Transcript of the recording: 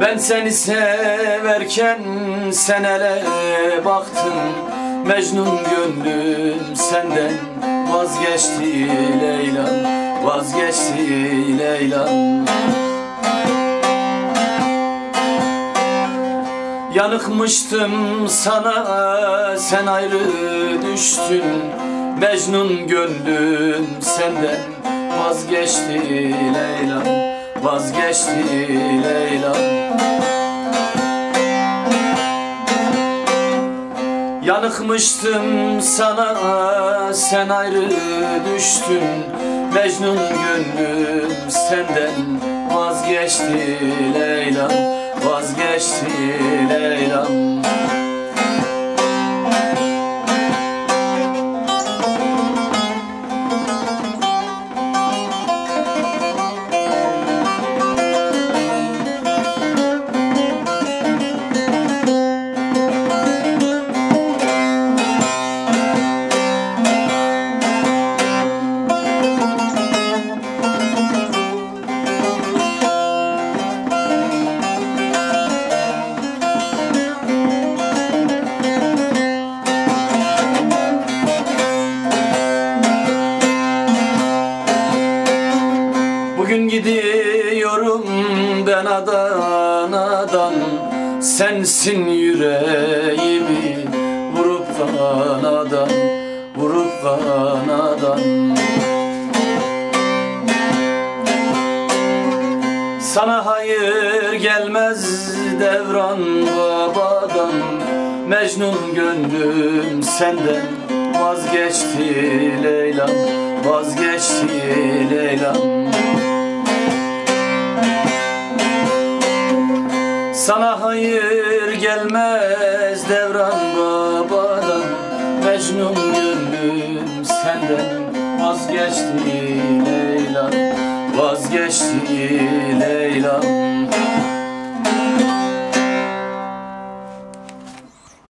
Ben seni severken senelere baktım Mecnun gönlüm senden vazgeçti Leyla Vazgeçti Leyla. Yanıkmıştım sana sen ayrı düştün. Mecnun gönlüm senden vazgeçti Leyla Vazgeçti Leyla. Yanıkmıştım sana sen ayrı düştün. Mecnun gönlüm senden vazgeçti Leyla. Vazgeçti Bugün gidiyorum ben Adana'dan. Sensin yüreğimi vurup kanadan Vurup kanadan Sana hayır gelmez devran babadan. Mecnun gönlüm senden vazgeçti Leyla Vazgeçti Leyla Sana hayır gelmez devran babadan. Mecnun gönlüm senden vazgeçti Leyla. Vazgeçti Leyla